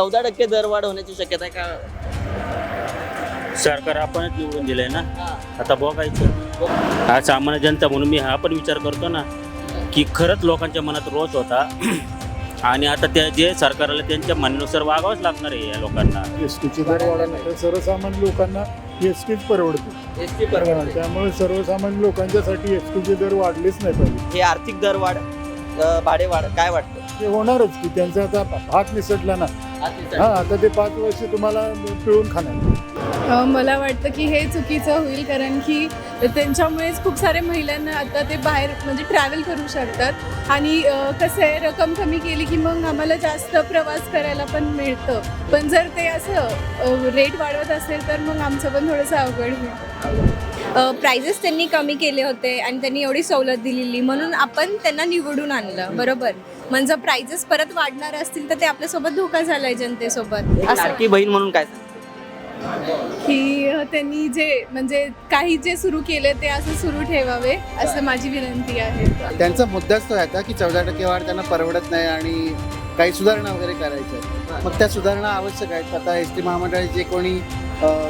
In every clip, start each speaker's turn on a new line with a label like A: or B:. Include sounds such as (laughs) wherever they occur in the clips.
A: चौदा टक्के दरवाढ होण्याची शक्यता आहे का?
B: सरकार आपणच निवडून दिलंय ना? आता बघायचं. हा सामान्य जनता म्हणून मी हा पण विचार करतो ना की खरंच लोकांच्या मनात रोष होता. (clears throat) आणि आता त्या जे सरकार आलं त्यांच्या म्हणण्यानुसार वागावंच लागणार आहे या लोकांना.
C: एस टीचे दर वाढल्यानंतर सर्वसामान्य लोकांना एस टीच परवडते.
A: एस टी
C: त्यामुळे सर्वसामान्य लोकांच्यासाठी एस टीचे दर वाढलेच नाही पाहिजे.
A: हे आर्थिक दरवाढ अ, भाडेवाढ काय वाटतं?
C: ते होणारच की त्यांचा आता हात निसटला ना हां आता ते पाच वर्ष तुम्हाला पिळून खाणार.
D: मला वाटतं की हे चुकीचं होईल कारण की त्यांच्यामुळेच खूप सारे महिलांना आता ते बाहेर म्हणजे ट्रॅव्हल करू शकतात. आणि कसं आहे रक्कम कमी केली की मग आम्हाला जास्त प्रवास करायला पण मिळतं. पण जर ते असं रेट वाढवत असेल तर मग आमचं पण थोडंसं अवघड होईल.
E: प्राइजेस त्यांनी कमी केले होते आणि त्यांनी एवढी सवलत दिलेली. म्हणून आपण त्यांना निवडून आणलं. बरोबर? म्हणजे प्राइजेस परत वाढणार असतील तर ते आपल्यासोबत धोका झालाय जनतेसोबत. असं.
A: बहीण म्हणून काय
D: की त्यांनी जे म्हणजे काही जे सुरू केले ते असं सुरू ठेवावे असं माझी विनंती आहे.
F: त्यांचा मुद्दाच तो होता की चौदा टक्के वाढ त्यांना परवडत नाही आणि काही सुधारणा वगैरे करायच्या. मग त्या सुधारणा आवश्यक आहेत. आता एस टी महामंडळाचे जे कोणी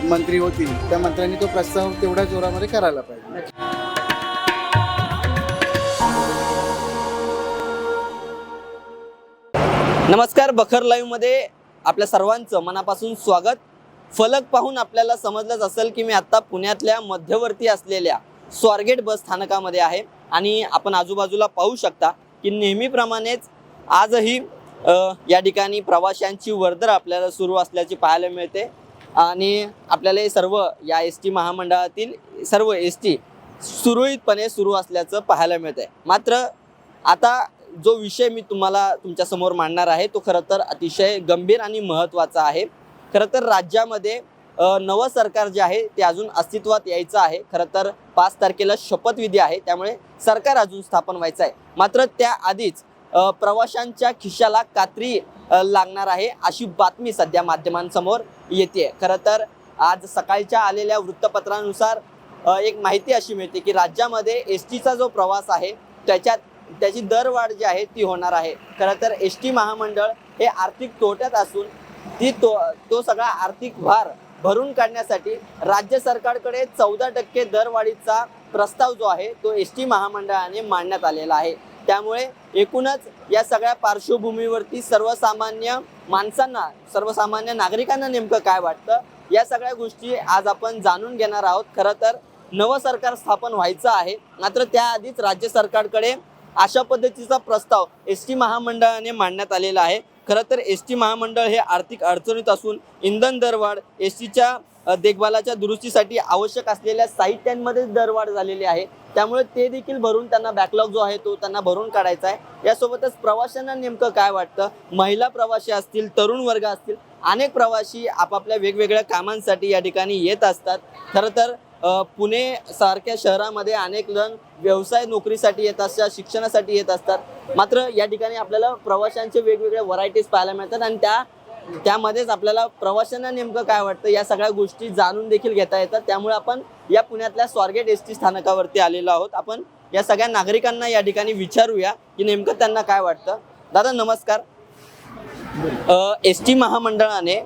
F: मंत्री होतील त्या मंत्र्यांनी तो प्रस्ताव तेवढ्या जोरामध्ये करायला पाहिजे.
A: नमस्कार बखर लाईव्हमध्ये आपल्या सर्वांचं मनापासून स्वागत. फलक पाहून आपल्याला समजलंच असेल की मी आता पुण्यातल्या मध्यवर्ती असलेल्या स्वारगेट बस स्थानकामध्ये आहे. आणि आपण आजूबाजूला पाहू शकता की नेहमीप्रमाणेच आजही या ठिकाणी प्रवाशांची वर्दळ आपल्याला सुरू असल्याची पाहायला मिळते. आणि आपल्याला हे सर्व या एस टी महामंडळातील सर्व एस टी सुरळीतपणे सुरू असल्याचं पाहायला मिळतंय. मात्र आता जो विषय मी तुम्हाला तुमच्यासमोर मांडणार आहे तो खरं तर अतिशय गंभीर आणि महत्त्वाचा आहे. खरं तर राज्यामध्ये नवं सरकार जे आहे ते अजून अस्तित्वात यायचं आहे. खरं तर पाच तारखेला शपथविधी आहे त्यामुळे सरकार अजून स्थापन व्हायचं आहे. मात्र त्याआधीच प्रवाशांच्या खिशाला कात्री लागणार आहे अशी बातमी सध्या माध्यमांसमोर येते खरं तर आज सकाळच्या आलेल्या वृत्तपत्रानुसार एक माहिती अशी मिळते की राज्यामध्ये एस टीचा जो प्रवास आहे त्याच्यात त्याची दरवाढ जी आहे ती होणार आहे. खरं तर एस टी महामंडळ हे आर्थिक तोट्यात असून ती तो तो सगळा आर्थिक भार भरून काढण्यासाठी राज्य सरकारकडे चौदा टक्के दरवाढीचा प्रस्ताव जो आहे तो एस टी महामंडळाने मांडण्यात आलेला आहे. त्यामुळे एकूणच या सगळ्या पार्श्वभूमीवरती सर्वसामान्य माणसांना सर्वसामान्य नागरिकांना नेमकं काय वाटतं? या सगळ्या गोष्टी आज आपण जाणून घेणार आहोत. खरं तर नवं सरकार स्थापन व्हायचं आहे. मात्र त्याआधीच राज्य सरकारकडे अशा पद्धतीचा प्रस्ताव एस टी महामंडळाने मांडण्यात आलेला आहे. खरं तर एस टी महामंडळ हे आर्थिक अडचणीत असून इंधन दरवाढ एस टीच्या देखभालाच्या दुरुस्तीसाठी आवश्यक असलेल्या साहित्यांमध्येच दरवाढ झालेली आहे. त्यामुळे ते देखील भरून त्यांना बॅकलॉग जो आहे तो त्यांना भरून काढायचा आहे. यासोबतच प्रवाशांना नेमकं काय वाटतं? महिला प्रवासी असतील तरुण वर्ग असतील अनेक प्रवासी आपापल्या वेगवेगळ्या कामांसाठी या ठिकाणी येत असतात. खरं तर पुणे सारख्या शहरामध्ये अनेक जण व्यवसाय नोकरीसाठी येत असतात शिक्षणासाठी येत असतात. मात्र या ठिकाणी आपल्याला प्रवाशांचे वेगवेगळ्या व्हरायटीज पाहायला मिळतात आणि त्या त्यामध्येच आपल्याला प्रवाशांना नेमकं काय वाटतं या सगळ्या गोष्टी जाणून देखील घेता येतात. त्यामुळे आपण या पुण्यातल्या स्वारगेट एस टी स्थानकावरती आलेलो आहोत. आपण या सगळ्या नागरिकांना या ठिकाणी विचारूया की नेमकं त्यांना काय वाटतं. दादा नमस्कार. एस टी महामंडळाने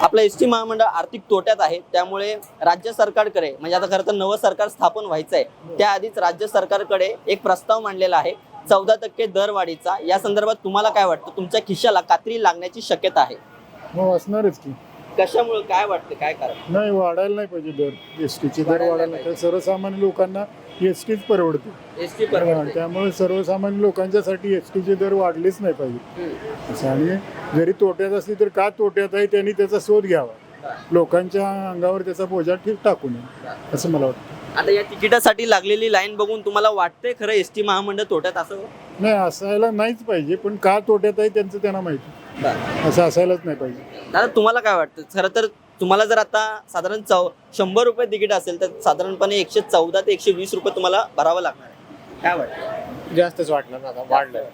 A: आपलं एस टी महामंडळ आर्थिक तोट्यात आहे. त्यामुळे राज्य सरकारकडे म्हणजे आता खरं तर नवं सरकार स्थापन व्हायचं आहे त्याआधीच राज्य सरकारकडे एक प्रस्ताव मांडलेला आहे. चौदा टक्के दरवाढीचा या संदर्भात तुम्हाला काय वाटतं? तुमच्या खिशाला कात्री लागण्याची शक्यता आहे.
C: हो असणारच की.
A: कशामुळे? काय वाटतं? काय कारण?
C: नाही वाढायला नाही पाहिजे दर. एस टीचे दर
A: वाढायला
C: वाढायला
A: नाही
C: तर सर्वसामान्य लोकांना एस टीच परवडते.
A: एस टी
C: हा, त्यामुळे सर्वसामान्य लोकांच्यासाठी एस टीचे दर वाढलेच नाही पाहिजे. असं आणि जरी तोट्यात असली तर का तोट्यात आहे? त्यांनी त्याचा शोध घ्यावा. लोकांच्या अंगावर त्याचा बोजा ठीक टाकू नये. असं मला वाटतं.
A: आता या तिकिटासाठी लागलेली लाईन बघून तुम्हाला वाटतंय खरं एस टी महामंडळ तोट्यात असं
C: नाही असायला नाहीच पाहिजे पण का तोट्यात आहे त्यांचं त्यांना माहिती. असं असायलाच नाही पाहिजे.
A: दादा तुम्हाला काय वाटतं? खरं तर तुम्हाला जर आता साधारण चौ शंभर रुपये तिकीट असेल तर साधारणपणे एकशे चौदा ते एकशे वीस रुपये तुम्हाला भरावं लागणार आहे. काय वाटतं?
G: जास्तच वाटलं ना आता वाढलं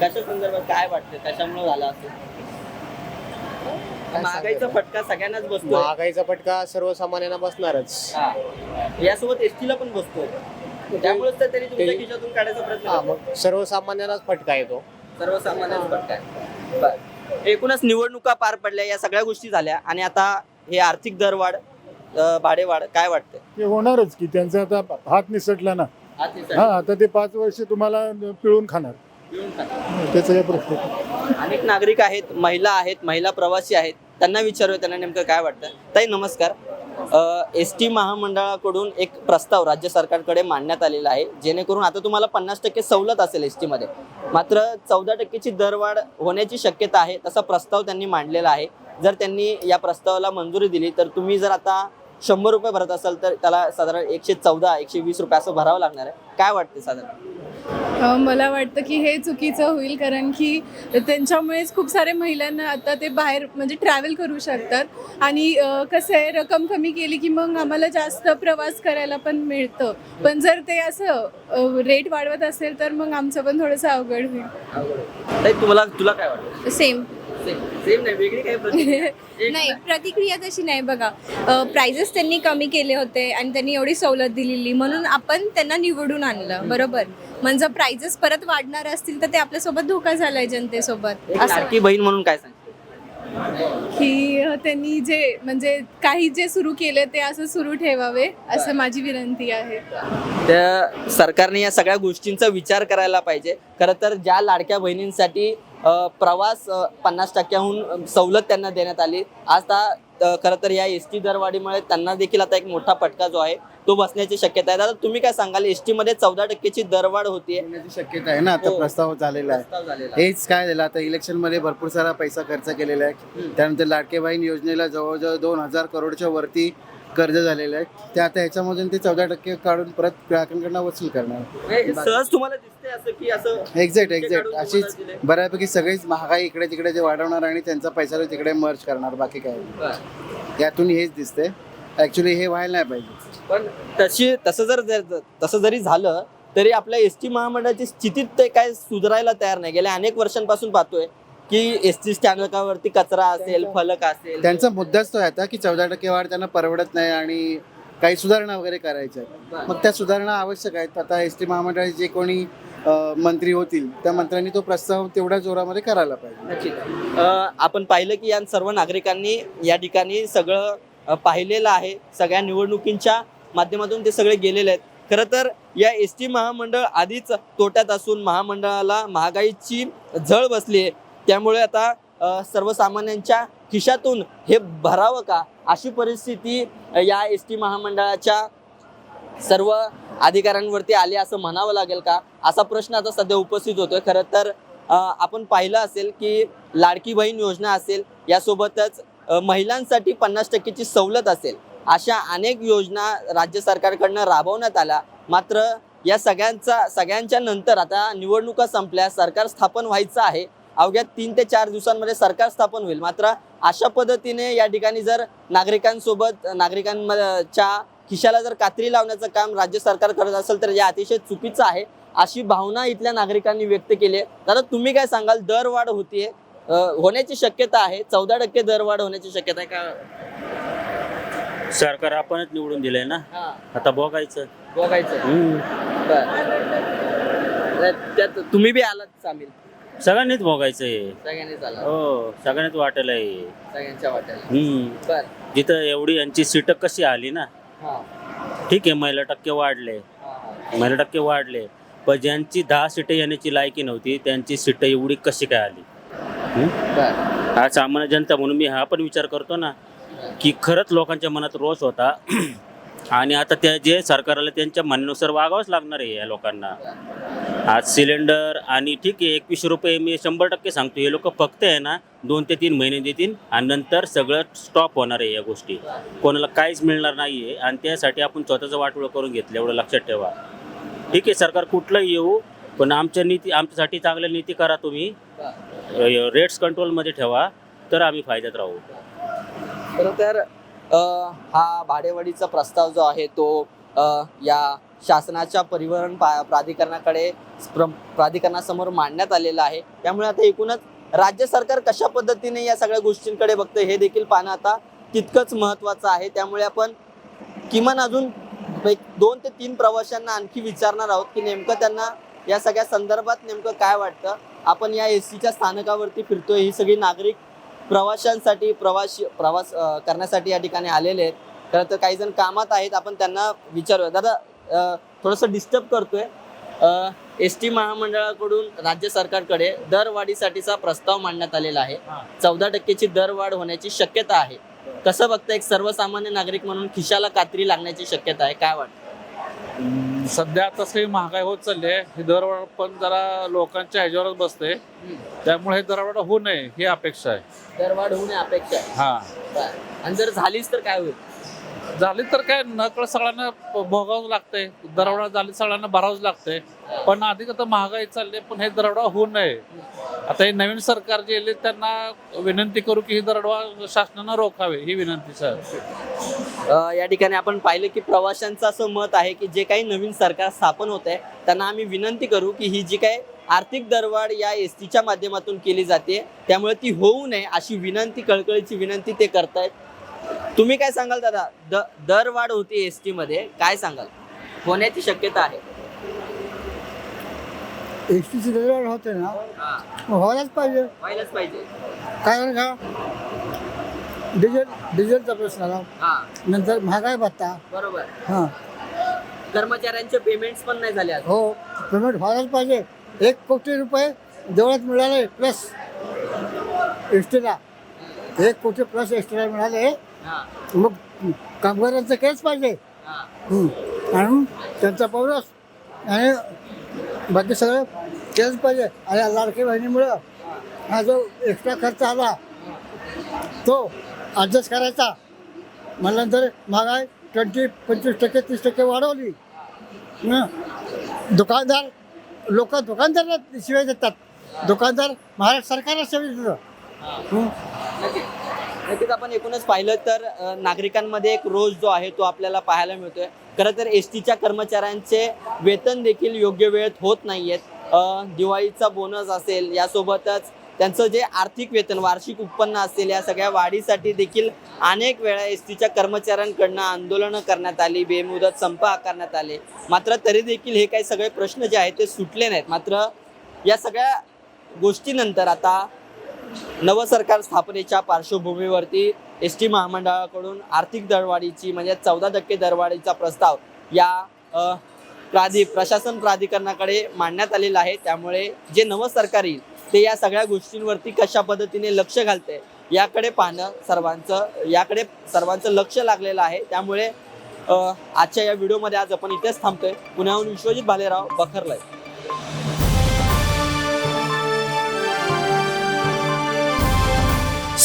A: कशा संदर्भात काय वाटतं? कशामुळे झालं असं? महागाईचा फटका सगळ्यांनाच बसतोय.
G: महागाईचा फटका सर्वसामान्यांना बसणारच.
A: हा. यासोबत एसटीला पण बसतोय. त्यामुळेच तर त्यांनी तुमच्या खिशातून काढायचा प्रयत्न
G: हा. मग सर्वसामान्यांनाच फटका येतो.
A: सर्वसामान्यांचा फटका आहे. बरं. एकूणच निवडणुका पार पडल्या या सगळ्या गोष्टी झाल्या आणि आता हे आर्थिक दरवाढ अं, भाडेवाढ काय वाटतं
C: ते होणारच की त्यांचा आता हात निसटला ना. हा आता ते पाच वर्ष तुम्हाला पिळून खाणार. त्याचा काय प्रश्न
A: अनेक नागरिक आहेत महिला आहेत महिला प्रवासी आहेत. त्यांना विचारूया त्यांना नेमकं काय वाटतं? ताई नमस्कार. एस टी महामंडळाकडून एक प्रस्ताव राज्य सरकारकडे मांडण्यात आलेला आहे. जेणेकरून आता तुम्हाला पन्नास टक्के सवलत असेल एसमध्ये मात्र चौदा टक्केची दरवाढ होण्याची शक्यता आहे तसा प्रस्ताव त्यांनी मांडलेला आहे. जर त्यांनी या प्रस्तावाला मंजुरी दिली तर तुम्ही जर आता शंभर रुपये भरत असाल तर त्याला साधारण एकशे चौदा एकशे वीस रुपये असं भरावं लागणार आहे. काय वाटते साधारण?
D: मला वाटतं की हे चुकीचं होईल कारण की त्यांच्यामुळेच खूप सारे महिलांना आता ते बाहेर म्हणजे ट्रॅव्हल करू शकतात. आणि कसं आहे रक्कम कमी केली की मग आम्हाला जास्त प्रवास करायला पण मिळतं. पण जर ते असं रेट वाढवत असेल तर मग आमचं पण थोडंसं अवघड होईल.
A: ताई तुम्हाला तुला काय वाटतं?
E: सेम
A: सेम नाही वेगळी काय (laughs) प्रतिक्रिया? एक
E: नाही प्रतिक्रिया तशी नाही बघा. प्राइजेस त्यांनी कमी केले होते आणि त्यांनी एवढी सवलत दिलेली. म्हणून आपण त्यांना निवडून आणलं बरोबर? म्हणजे प्राइजेस परत वाढणार असतील तर ते आपल्यासोबत धोका झालाय जनतेसोबत. असं
A: बहीण म्हणून काय सांग
D: की त्यांनी जे म्हणजे काही जे सुरू केले ते असं सुरू ठेवावे असं माझी विनंती आहे.
A: त्या सरकारने या सगळ्या गोष्टींचा विचार करायला पाहिजे. खरं तर ज्या लाडक्या बहिणींसाठी प्रवास पन्नास टक्क्याहून सवलत त्यांना देण्यात आली. आता अ, खरं तर या एस टी दरवाढीमुळे त्यांना देखील आता एक मोठा फटका जो आहे तो बसण्याची शक्यता आहे. दादा तुम्ही काय सांगाल? एस टी मध्ये चौदा टक्केची दरवाढ
F: होण्याची शक्यता आहे ना? आता
A: हो.
F: प्रस्ताव झालेला आहे. हेच काय झालं? आता इलेक्शनमध्ये भरपूर सारा पैसा खर्च केलेला आहे. त्यानंतर लाडके बहीण योजनेला जवळजवळ दोन हजार करोडच्या वरती कर्ज झालेलं आहे. ते आता ह्याच्यामधून ते चौदा टक्के काढून परत ग्राहकांकडनं वसूल करणार.
A: हे सहज तुम्हाला दिसते असं की असं
F: एक्झॅक्ट एक्झॅक्ट अशीच. बऱ्यापैकी सगळीच महागाई इकडे तिकडे जे वाढवणार आणि त्यांचा पैसा तो तिकडे मर्ज करणार बाकी काय नाही. यातून हेच दिसते ऍक्च्युली हे व्हायला नाही पाहिजे.
A: पण तशी तसं जर जर- तसं जरी झालं तरी आपल्या एस टी महामंडळाची स्थितीत ते काय सुधारायला तयार नाही. गेल्या अनेक वर्षांपासून पाहतोय. की एस टी स्थानकावरती कचरा असेल फलक असेल.
F: त्यांचा मुद्दाच तो आहे आता की चौदा टक्के वाढ त्यांना परवडत नाही आणि काही सुधारणा वगैरे करायच्या आहेत. मग त्या सुधारणा आवश्यक आहेत. आता एस टी महामंडळाचे जे कोणी मंत्री होतील त्या मंत्र्यांनी तो प्रस्ताव तेवढ्या जोरामध्ये करायला पाहिजे.
A: आपण पाहिलं की या सर्व नागरिकांनी या ठिकाणी सगळं पाहिलेलं आहे. सगळ्या निवडणुकींच्या माध्यमातून ते सगळे गेलेले आहेत. खरं तर या एस टी महामंडळ आधीच तोट्यात असून महामंडळाला महागाईची झळ बसली आहे. त्यामुळे आता सर्वसामान्यांच्या खिशातून हे भरावं का? अशी परिस्थिती या एस टी महामंडळाच्या सर्व अधिकाऱ्यांवरती आले असं म्हणावं लागेल का? असा प्रश्न आता सध्या उपस्थित होतोय. खरं तर आपण पाहिलं असेल की लाडकी बहीण योजना असेल यासोबतच महिलांसाठी पन्नास टक्केची सवलत असेल अशा अनेक योजना राज्य सरकारकडनं राबवण्यात आल्या. मात्र या सगळ्यांचा सगळ्यांच्या नंतर आता निवडणुका संपल्या सरकार स्थापन व्हायचं आहे. अवघ्या तीन ते चार दिवसांमध्ये सरकार स्थापन होईल. मात्र अशा पद्धतीने या ठिकाणी जर नागरिकांसोबत नागरिकांच्या खिशाला जर कात्री लावण्याचं काम राज्य सरकार करत असेल तर हे अतिशय चुकीचं आहे. अशी भावना इथल्या नागरिकांनी व्यक्त केली आहे. दादा तुम्ही काय सांगाल? दरवाढ होतीये. होण्याची शक्यता आहे. चौदा टक्के दरवाढ होण्याची शक्यता आहे का?
B: सरकार आपणच निवडून दिलंय ना. आता बघायचं.
A: बघायचं. तुम्ही बी आलात सामील.
B: सगळ्यांनीच हे
A: सगळ्यांनीच आला
B: हो सगळ्यांनीच वाटेल आहे.
A: सगळ्यांच्या वाट्याला.
B: हम्म.
A: बर.
B: जिथं एवढी यांची सीट कशी आली ना?
A: हा.
B: ठीक आहे महिला टक्के वाढले. महिला टक्के वाढले. पण ज्यांची दहा सीटं येण्याची लायकी नव्हती त्यांची सीटं एवढी कशी काय आली?
A: बर.
B: आज सामान्य जनता म्हणून मी हा पण विचार करतो ना की खरंच लोकांच्या मनात रोष होता. (clears throat) आणि आता त्या जे सरकार आलं त्यांच्या म्हणण्यानुसार वागावंच लागणार आहे या लोकांना. आज सिलेंडर आणि ठीक आहे एकवीसशे रुपये मी शंभर टक्के सांगतो. हे लोक फक्त आहे ना दोन ते तीन महिने देतील आणि नंतर सगळं स्टॉप होणार आहे या गोष्टी. कोणाला काहीच मिळणार नाही आहे आणि त्यासाठी आपण स्वतःचं वाटोळं करून घेतलं एवढं लक्षात ठेवा. ठीक आहे सरकार कुठलंही येऊ पण आमच्या नीती आमच्यासाठी चांगल्या नीती करा तुम्ही. रेट्स कंट्रोलमध्ये ठेवा तर आम्ही फायद्यात राहू.
A: खरं तर हा भाडेवाढीचा प्रस्ताव जो आहे तो या शासनाच्या परिवहन पा- प्राधिकरणाकडे प्र- प्राधिकरणासमोर मांडण्यात आलेलं आहे. त्यामुळे आता एकूणच राज्य सरकार कशा पद्धतीने या सगळ्या गोष्टींकडे बघतं हे देखील पाहणं आता तितकंच महत्त्वाचं आहे. त्यामुळे आपण किमान अजून एक दोन ते तीन प्रवाशांना आणखी विचारणार आहोत की नेमकं त्यांना या सगळ्या संदर्भात नेमकं काय वाटतं? आपण या एस सीच्या स्थानकावरती फिरतोय. ही सगळी नागरिक प्रवाशांसाठी प्रवास प्रवास करण्यासाठी या ठिकाणी आलेले आहेत. खरं तर काही जण कामात आहेत. आपण त्यांना विचारूया. दादा थोडंसं डिस्टर्ब करतोय. एस टी महामंडळाकडून राज्य सरकारकडे दरवाढीसाठीचा प्रस्ताव मांडण्यात आलेला आहे. चौदा टक्केची दरवाढ होण्याची शक्यता आहे. कसं बघता एक सर्वसामान्य नागरिक म्हणून खिशाला कात्री लागण्याची शक्यता आहे काय वाटतं?
H: सध्या आता सगळी महागाई होत चालली आहे. ही दरवाढ पण जरा लोकांच्या ह्याच्यावरच बसते. त्यामुळे हे दरवाढ होऊ नये ही अपेक्षा आहे.
A: दरवाढ होणे अपेक्षा आहे.
H: हा.
A: आणि जर झालीच तर काय होईल?
H: झाली तर काय नकळ सगळ्यांना भोगावं लागतंय. दरवाढ झाली सगळ्यांना भरावंच लागतंय. पण अधिक आता महागाई चालली पण हे दरोडा होऊ नये. आता हे नवीन सरकार जे येईल त्यांना विनंती करू की ही दरोडा शासनानं रोखावे ही विनंती सर.
A: या ठिकाणी आपण पाहिलं की प्रवाशांचं असं मत आहे की जे काही नवीन सरकार स्थापन होत आहे त्यांना आम्ही विनंती करू की ही जी काही आर्थिक दरवाढ या एस टीच्या माध्यमातून केली जाते त्यामुळे ती होऊ नये अशी विनंती कळकळीची विनंती ते करतायत. तुम्ही काय सांगाल दादा? द दरवाढ होती एस टी मध्ये. काय सांगाल? होण्याची शक्यता आहे.
I: एस टीची दरवाढ होते ना?
A: हा,
I: व्हायलाच पाहिजे.
A: व्हायलाच पाहिजे.
I: कारण का? डिझेल डिझेलचा प्रश्न आला.
A: हा.
I: नंतर महागाई भत्ता.
A: बरोबर.
I: हां.
A: कर्मचाऱ्यांचे पेमेंट्स पण नाही झाले अजून.
I: हो. पेमेंट व्हायलाच पाहिजे. एक कोटी रुपये देवळात मिळाले प्लस एस टीला एक कोटी प्लस एस टीला मिळाले मग कामगारांचं केलंच पाहिजे. आणि त्यांचा पौरस. आणि बाकी सगळं केलंच पाहिजे. आणि या लाडकी बहिणीमुळं हा जो एक्स्ट्रा खर्च आला तो ॲडजस्ट करायचा. म्हणल्यानंतर महागाई ट्वेंटी पंचवीस टक्के तीस टक्के वाढवली. दुकानदार लोक दुकानदारला शिवाय देतात. दुकानदार महाराष्ट्र सरकारला शिवाय देतं हं.
A: नक्कीच आपण एकूणच पाहिलं तर नागरिकांमध्ये एक रोज जो आहे तो आपल्याला पाहायला मिळतोय. खरं तर एस टीच्या कर्मचाऱ्यांचे वेतन देखील योग्य वेळेत होत नाहीयेत. दिवाळीचा बोनस असेल यासोबतच त्यांचं जे आर्थिक वेतन वार्षिक उत्पन्न असेल या सगळ्या वाढीसाठी देखील अनेक वेळा एस टीच्या कर्मचाऱ्यांकडनं आंदोलनं करण्यात आली बेमुदत संप आकारण्यात आले. मात्र तरी देखील हे काही सगळे प्रश्न जे आहेत ते सुटले नाहीत. मात्र या सगळ्या गोष्टीनंतर आता नवं सरकार स्थापनेच्या पार्श्वभूमीवरती एस टी महामंडळाकडून आर्थिक दरवाढीची म्हणजे चौदा टक्के दरवाढीचा प्रस्ताव या प्राधि प्रशासन प्राधिकरणाकडे मांडण्यात आलेला आहे. त्यामुळे जे नवं सरकार येईल ते या सगळ्या गोष्टींवरती कशा पद्धतीने लक्ष घालते याकडे पाहणं सर्वांचं याकडे सर्वांचं लक्ष लागलेलं आहे. त्यामुळे आजच्या या व्हिडिओमध्ये आज आपण इथेच थांबतोय. पुण्याहून विश्वजित भालेराव बखरलाय.